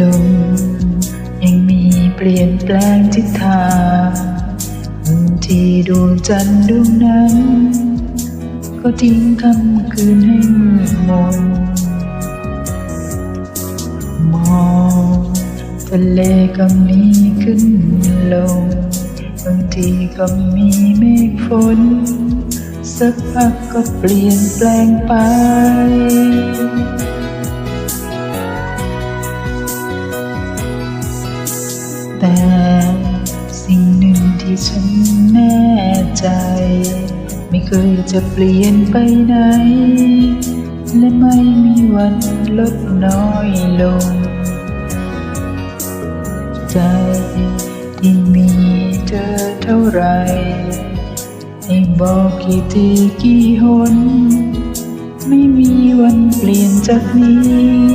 ลมยังมีเปลี่ยนแปลงทิศทางที่ดวงจันทร์ดวงนั้น ก็ทิ้งคำคืนให้มืดมนมองทะเลก็มีขึ้นลงบางทีก็มีเมฆฝน สักพักก็เปลี่ยนแปลงไป แต่สิ่งหนึ่งที่ฉันแน่ใจ ไม่เคยจะเปลี่ยนไปไหน และไม่มีวันลดน้อยลง ใจที่มีเธอเท่าไรให้บอกกี่ทีกี่หน ไม่มีวันเปลี่ยนจากนี้